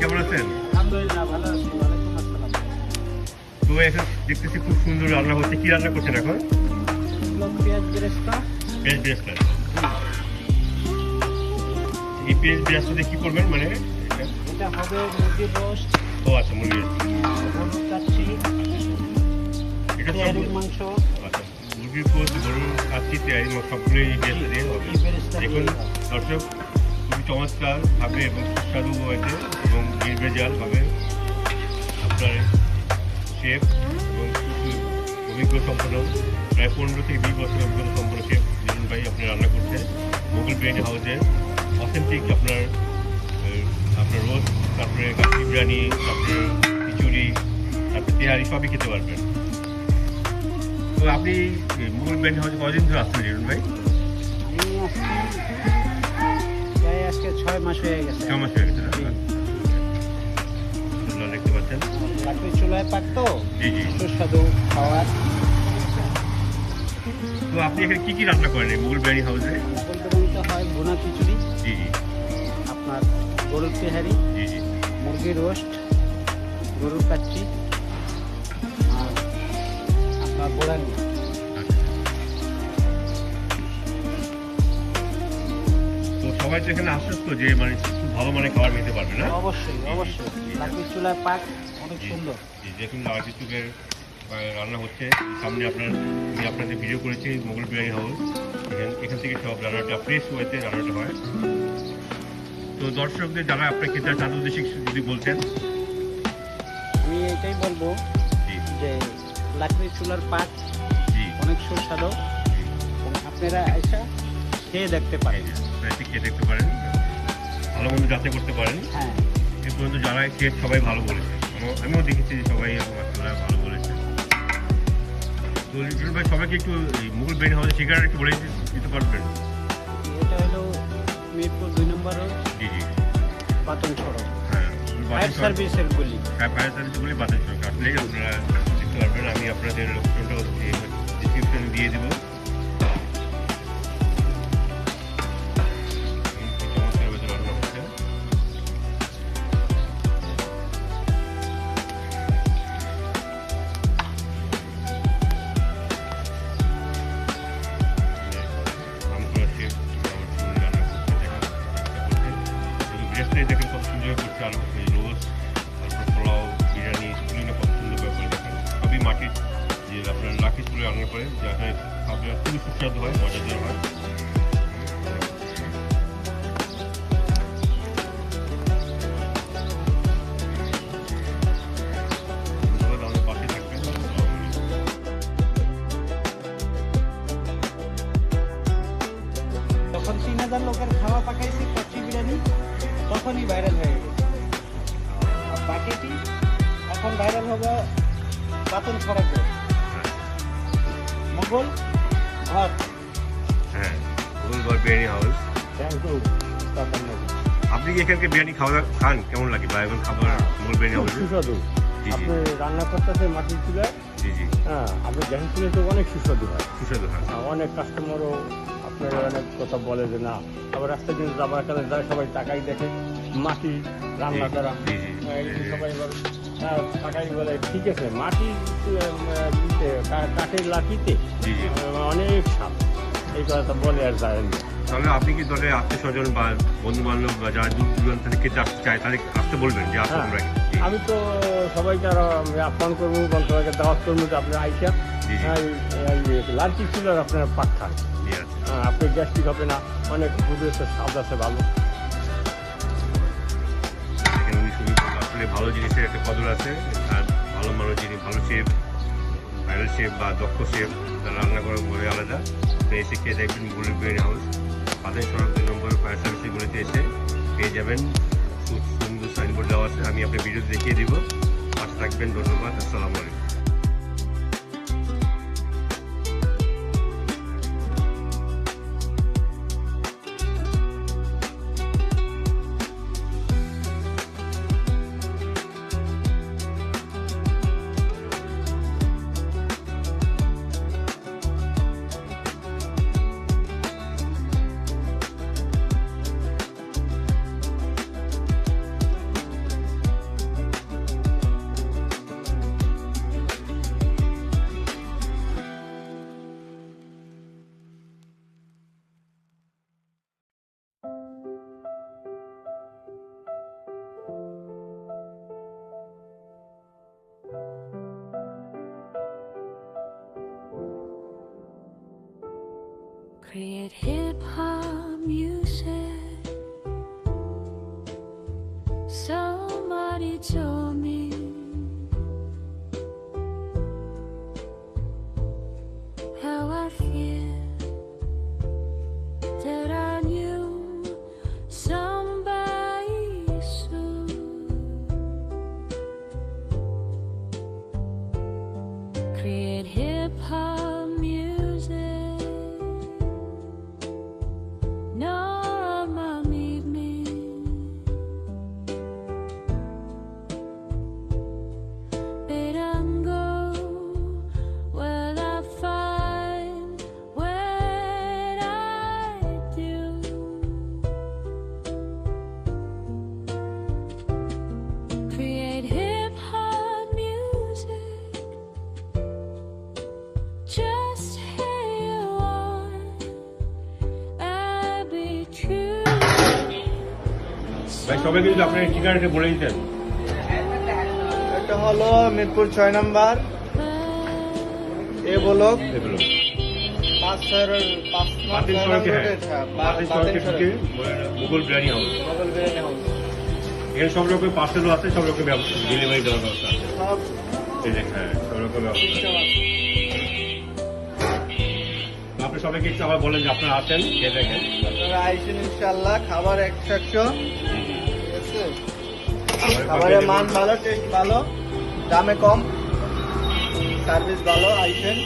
কেমন আছেন? তো এখন দেখতেছি খুব সুন্দর রান্না হচ্ছে। কি রান্না করছেন এখন? পেঁয়াজ বেরেস্তা। পেঁয়াজ বিরাজটা এই পেঁয়াজ কি করবেন মানে? মুরগির রোস্ট ও আচ্ছা মুরগি গরুর এটা সব মাংস আচ্ছা মুরগির পোস্ট গরুর কাচ্চি তেয়ারি বেরেস্তা বেরেস্তা। দর্শক চমৎকার ভাবে এবং সুস্বাদু হয়েছে এবং নির্ভেজাল হবে আপনার শেফ এবং অভিজ্ঞ সম্পন্ন প্রায় পনেরো থেকে বিশ বছর অভিজ্ঞতা সম্পন্ন শেফ জিরুন ভাই আপনি রান্না করছেন। মোগল বিরিয়ানি হাউসে অথেন্টিক আপনার আপনার রোজ তারপরে কাশি বিরিয়ানি, তারপরে খিচুড়ি, তারপরে তেহারি সবই খেতে পারবেন। তো আপনি মোগল বিরিয়ানি হাউসে কদিন ধরে আসছেন জিরুন ভাই? ছয় মাস হয়ে গেছে। ছ মাস হয়ে গেছে না? দেখতে পাচ্ছেন? লাকড়ির চুলায় পাকতো জি জি। সুস্বাদু খাওয়ার। তো আপনি এখানে কি কি রান্না করেন মুঘল বিরিয়ানি হাউসে? বলতে বলতে হয় ভুনা খিচুড়ি জি জি। আপনার গরুর তেহারি জি রোস্ট গরুর কাচ্ছি আর আপনার বোড়ানি সবাই তো এখানে আশ্বস্ত যে মানে খুব ভালো মানে খাবার খেতে পারবে না? অবশ্যই অবশ্যই। লাকড়ির চুলায় পাক অনেক সুন্দর। দেখুন লাগাটি চুকের রান্না হচ্ছে। সামনে আপনার আমি আপনাদের ভিডিও করেছি মোগল বিরিয়ানি হাউস। এখান থেকে সব রান্নাটা ফ্রেশ ওয়েতে রান্নাটা হয়। তো দর্শকদের যারা আপনার খেতে চান উদ্দেশ্যে যদি বলতেন। আমি এটাই বলব যে লাকড়ির চুলার পাক জি। অনেক সুস্বাদু। আপনারা এসে খেয়ে দেখতে পারেন। এসে খেয়ে দেখতে পারেন। ভালো মন্দ যাচাই করতে পারেন। হ্যাঁ। এ পর্যন্ত যারা খেয়ে সবাই ভালো বলেছে। আমিও- আমিও দেখেছি যে সবাই মাসাল্লাহ ভালো বলেছে। তো লিটন ভাই সবাইকে একটু এই মুঘল বেন হাউসের ঠিকানা একটু বলে দিতে- পারবেন? এটা হলো মিরপুর দুই নম্বর রোড। জি জি। পাতন সড়ক। হ্যাঁ ফায়ার সার্ভিসের গুলি। ফায়ার সার্ভিস বলে বাতাস চৌক আসলেই আপনারা দেখতে পারবেন আমি আপনাদের লোকেশনটা ডিসক্রিপশনে লাকি তুলে রান্না করে যাতে খাবার খুবই সুস্বাদু হয়, মজাদার হয়। তিন হাজার লোকের খাওয়া পাকাইছি কচ্ছি বিরিয়ানি, তখনই ভাইরাল হয়ে গেছে। আর বাকিটি এখন ভাইরাল হবে পাতন সড়কে মোগল ঘর হ্যাঁ ভুলবার বিরিয়ানি হাউস থ্যাংক ইউ আপনি কি এখানকে বিরিয়ানি খাওয়া খান? কেমন লাগে? বা এখন খাবার মূল বিরিয়ানি হাউসে সুস্বাদু। আপনি রান্না করতেছে মাটির চুলায়। জি জি। হ্যাঁ আপনি দেখেন শুনে তো অনেক সুস্বাদু হয়। সুস্বাদু হয়। আর অনেক কাস্টমারও আপনার অনেক কথা বলে যে না আবার রাস্তায় কিন্তু যাবার কারণে যায় সবাই টাকাই দেখে মাটি রান্না করা। হ্যাঁ, সবাই হ্যাঁ, বলে ঠিক আছে মাটি কাঠের লাঠিতে অনেক সাপ এই কথা বলে আর যায় না তাহলে আপনি কি দলে আত্মীয় স্বজন বা বন্ধু বান্ধব বা যারা দূর দূরান্ত থেকে খেতে আসতে চায় তাহলে আসতে বলবেন যে আসুন হ্যাঁ। আমি তো সবাইকে আরও আহ্বান করব বা সবাইকে দাওয়াত করব যে আপনার আইসা। লাঞ্চি ছিল আর আপনারা পাক খান। আপনি গ্যাস্ট্রিক হবে না অনেক ফুডের স্বাদ আছে ভালো। কদর আছে আর ভালো মানুষ যিনি, ভালো শেফ ভাইরাল শেফ বা দক্ষ শেফ তারা রান্না করার বলে আলাদা। তো এসে খেয়ে দেখবেন মুরলি বিরিয়ানি হাউস পাতের সড়ক দুই নম্বর ফায়ার সার্ভিসে গুলিতে এসে পেয়ে যাবেন। সুন্দর সাইনবোর্ড দেওয়া আছে, আমি আপনার ভিডিও দেখিয়ে দিব। পাশে থাকবেন, ধন্যবাদ, আসসালামু আলাইকুম। Create hip hop music. Somebody told সবাইকে যদি আপনার ঠিকানাটা বলে দিতেন এটা হলো মিরপুর ছয় নাম্বার। এ ব্লক। এগুলো পাঁচ ছয়ের পাঁচ বাতিল ছয় সড়কে নম্বর রোডে, বা- বাতিল বাতিল সড়কে। সড়ক। ঢুকে মুঘল বিরিয়ানি হাউস। মোগল বিরিয়ানি হাউস। এখানে সব রকমের পার্সেলও আছে সব রকমের ব্যবস্থা ডেলিভারি দেওয়ার ব্যবস্থা আছে। সব এই যে হ্যাঁ সব রকমের ব্যবস্থা। আপনি সবাইকে একটু আবার বলেন যে আপনারা আসেন খেয়ে দেখেন? আপনারা আইসেন ইনশাল্লাহ খাবার একশো একশো খাবারের মান ভালো টেস্ট ভালো দামে কম সার্ভিস ভালো আইসেন।